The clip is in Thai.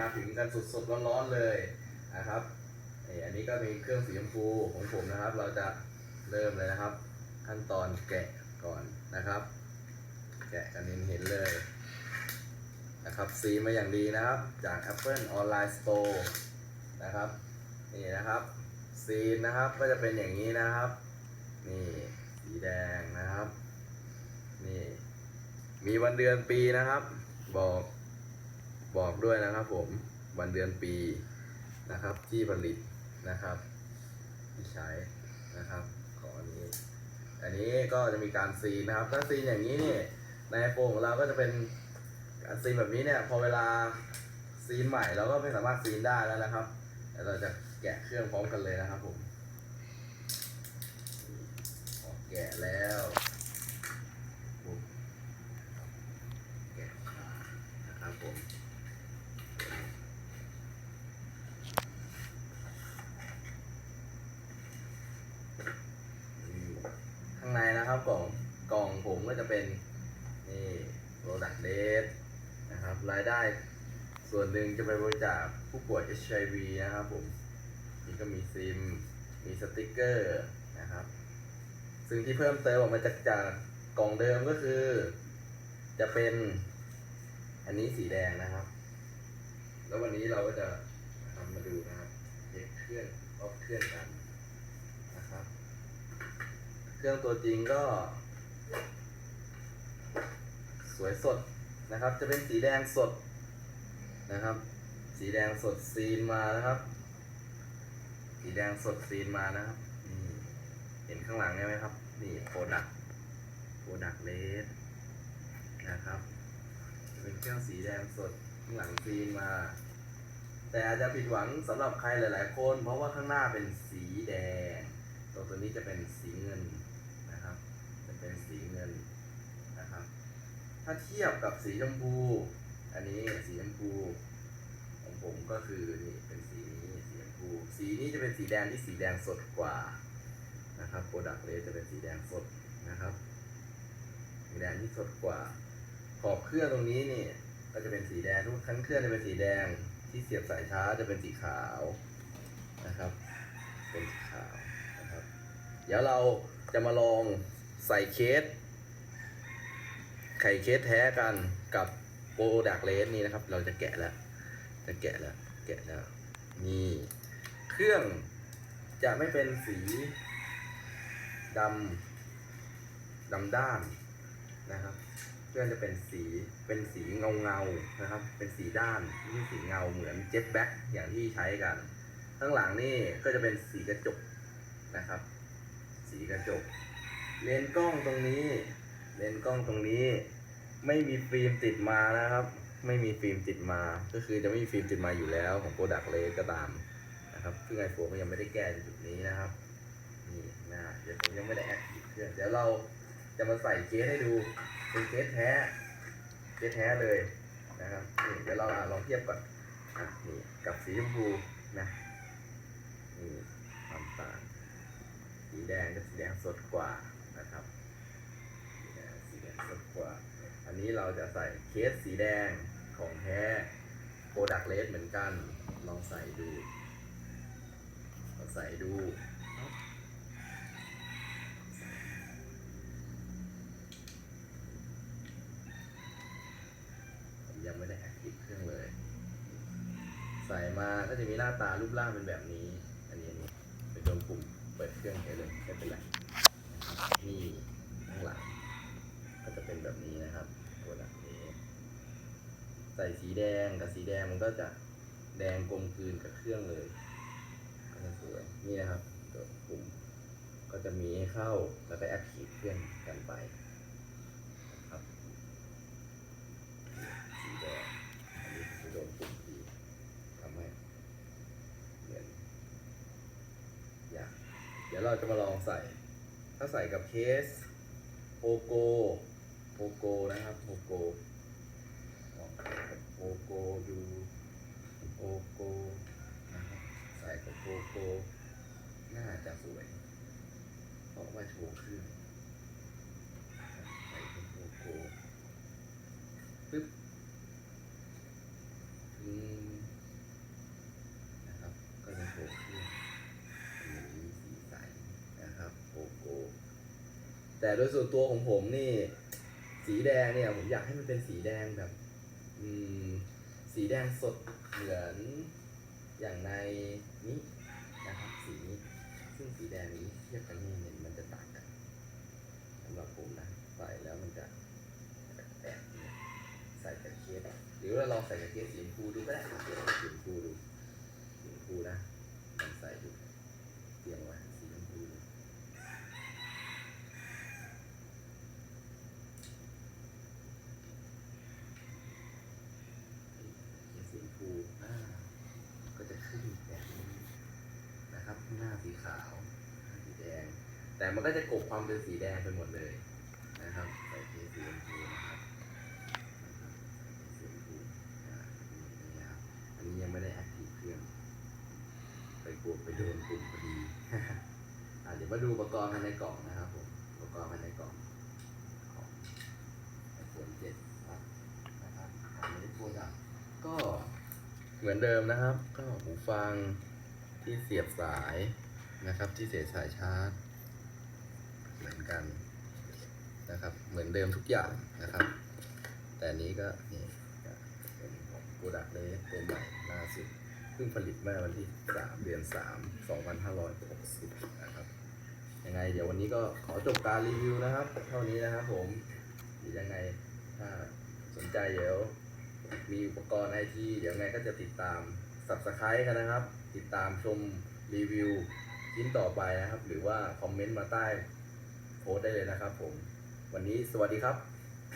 มาถึงกันสดๆร้อนๆเลยนะครับนี่อันนี้ก็มีเครื่องสีชมพูของผมนะครับ เราจะเริ่มเลยนะครับ ขั้นตอนแกะก่อนนะครับ แกะกันเห็นเลยนะครับซีมาอย่างดีนะครับ จาก Apple Online Store นะครับนี่นะครับซีนนะครับก็จะเป็นอย่างนี้นะครับ นี่สีแดงนะครับ นี่ มีวันเดือนปีนะครับ บอก บอกด้วยนะครับผมวันเดือนปีนะครับที่ผลิตนะครับ ที่ใช้นะครับขออันนี้ อันนี้ก็จะมีการซีนนะครับถ้าซีนอย่างนี้นี่ในโฟนของเราก็จะเป็นการซีนแบบนี้เนี่ยพอเวลาซีนใหม่เราก็ไม่สามารถซีนได้แล้วนะครับเดี๋ยวเราจะแกะเครื่องพร้อมกันเลยนะครับผมออกแกะแล้วปุ๊บแกะขานะครับผมนี่ข้างในะครับกล่องกล่องผมก็จะเป็นนี่โปรดักต์เดสนะครับรายได้ส่วนหนึ่งจะไปบริจาคผู้ป่วย HIV นะครับผมนี่ก็มีซิมมีสติกเกอร์นะครับ ซึ่งที่เพิ่มเติมออกมาจากจากกล่องเดิมก็คือ จะเป็นอันนี้สีแดงนะครับ แล้ววันนี้เราก็จะทำมาดูนะครับเด็กเครื่องออฟเครื่องกัน เครื่องตัวจริงก็ สวยสดนะครับ จะเป็นสีแดงสดนะครับ สีแดงสดซีนมานะครับ สีแดงสดซีนมานะครับนี่เห็นข้างหลังได้ไหมครับ นี่โปรดักโปรดักเลสนะครับเป็นเครื่องสีแดงสดข้างหลังซีนมา แต่อาจจะผิดหวังสำหรับใครหลาย ๆ คน เพราะว่าข้างหน้าเป็นสีแดง ตัวตัวนี้จะเป็นสีเงินนะครับ จะเป็น สีเงินนะครับ ถ้าเทียบกับสีชมพู อันนี้สีชมพู ของผมก็คือนี่เป็นสีนี้สีชมพู สีนี้จะเป็นสีแดงที่สีแดงสดกว่านะครับโปรดักต์เลยจะเป็นสีแดงสดนะครับสีแดงที่สดกว่า ขอบเครื่องตรงนี้นี่ก็จะเป็นสีแดงทุกทั้งเครื่องจะเป็นสีแดงที่เสียบสายชาร์จจะเป็นสีขาวนะครับ เป็นสีขาวนะครับ เดี๋ยวเราจะมาลอง ใส่เคส ไข่เคสแท้กันกับโปรดักเลสนี่นะครับ เราจะแกะแล้ว จะแกะแล้ว แกะแล้ว นี่ เครื่องจะไม่เป็นสีดำดำด้านนะครับเครื่องจะเป็นสีเป็นสีเงาเงาๆนะครับ เป็นสีด้านไม่ใช่สีเงาเหมือนเจ็ตแบ็กอย่างที่ใช้กัน ข้างหลังนี่ก็จะเป็นสีกระจกนะครับ สีกระจก เลนกล้องตรงนี้ เลนกล้องตรงนี้ ไม่มีฟิล์มติดมานะครับ ไม่มีฟิล์มติดมา ก็คือจะไม่มีฟิล์มติดมาอยู่แล้วของโปรดักต์เลสก็ตามนะครับซึ่งไอโฟนก็ยังไม่ได้แก้ในจุดนี้นะครับนี่นะเดี๋ยวผมยังไม่ได้แอคทีฟเครื่องเดี๋ยวเราจะมาใส่เคสให้ดูเป็นเคสแท้เคสแท้เลยนะครับนี่เดี๋ยวเราลองเทียบก่อนอะนี่กับสีชมพูนะนี่ความต่างสีแดงกับสีแดงสดกว่า งสีแดงสดกว่า อันนี้เราจะใส่เคสสีแดงของแท้โปรดักเลสเหมือนกัน ลองใส่ดูลองใส่ดูยังไม่ได้แอคทีฟเครื่องเลย ใส่มาก็จะมีหน้าตารูปร่างเป็นแบบนี้ อันนี้อันนี้ไปโดนปุ่มเปิดเครื่องใช้เลยไม่เป็นไรนะครับนี่ข้างหลัง ก็จะเป็นแบบนี้นะครับตัวหลักนี้ ใส่สีแดงกับสีแดงมันก็จะแดงกลมกลืนกับเครื่องเลยก็จะสวยนี่นะครับตัวปุ่มก็จะมีให้เข้าแล้วก็แอคทีฟเครื่องกันไปครับสีแดงอันนี้จะโดนปุ่มที่ทำให้เหมือนอยางเดี๋ยวเราจะมาลองใส่ ถ้าใส่กับเคสโปโกโปโกนะครับโปโก โกโกดูโกโกใส่กับโกโกน่าจะสวย เพราะว่าโชว์ขึ้นใส่เป็นโกโกปึ๊บนี่นะครับ ก็จะโชว์ขึ้นมีสีใสนะครับโกโก แต่โดยส่วนตัวของผมนี่ สีแดงเนี่ย ผมอยากให้มันเป็นสีแดงแบบ สีแดงสดเหมือนอย่างในนี้นะครับสีนี้ ซึ่งสีแดงนี้เทียบกันนี่เนี่ยมันจะต่างกันสำหรับผมนะใส่แล้วมันจะแปลกใส่กับเคสหรือว่าเราใส่กับเคสสีชมพูดูก็ได้เดี๋ยวสีชมพูนะลองใส่ดูเตรียมไว้สีชมพูดูเคสสีชมพูอ่าก็จะขึ้นแบบนี้นะครับข้างหน้าสีขาวข้างหน้าสีแดง แต่มันก็จะกลบความเป็นสีแดงไปหมดเลยนะครับใส่เคสสีชมพูนะครับนะครับใส่เคสสีชมพูอ่านี่นะครับอันนี้ยังไม่ได้แอคทีฟเครื่อง ไปกลัวไปโดนกลุ่มพอดีอะเดี๋ยวมาดูอุปกรณ์ภายในกล่องนะครับผมอุปกรณ์ภายในกล่องของไอโฟน7ครับนะครับองไม่ได้พูดอะก็เหมือนเดิมนะครับ ก็หูฟังที่เสียบสายนะครับ ที่เสียบสายชาร์จ เหมือนกันนะครับ เหมือนเดิมทุกอย่างนะครับ แต่นี้ก็นี่เป็นของโกดักเลยตัวใหม่ล่าสุดเพิ่งผลิตเมื่อวันที่ 3 เดือน 3 2560 นะครับ ยังไง เดี๋ยววันนี้ก็ขอจบการรีวิวนะครับ เท่านี้นะครับผมหรือยังไงถ้าสนใจเดี๋ยวมีอุปกรณ์ไอทีเดี๋ยวไงก็จะติดตาม subscribe กันนะครับ ติดตามชมรีวิวชิ้นต่อไปนะครับ หรือว่าคอมเมนต์มาใต้ โพสได้เลยนะครับผม วันนี้สวัสดีครับ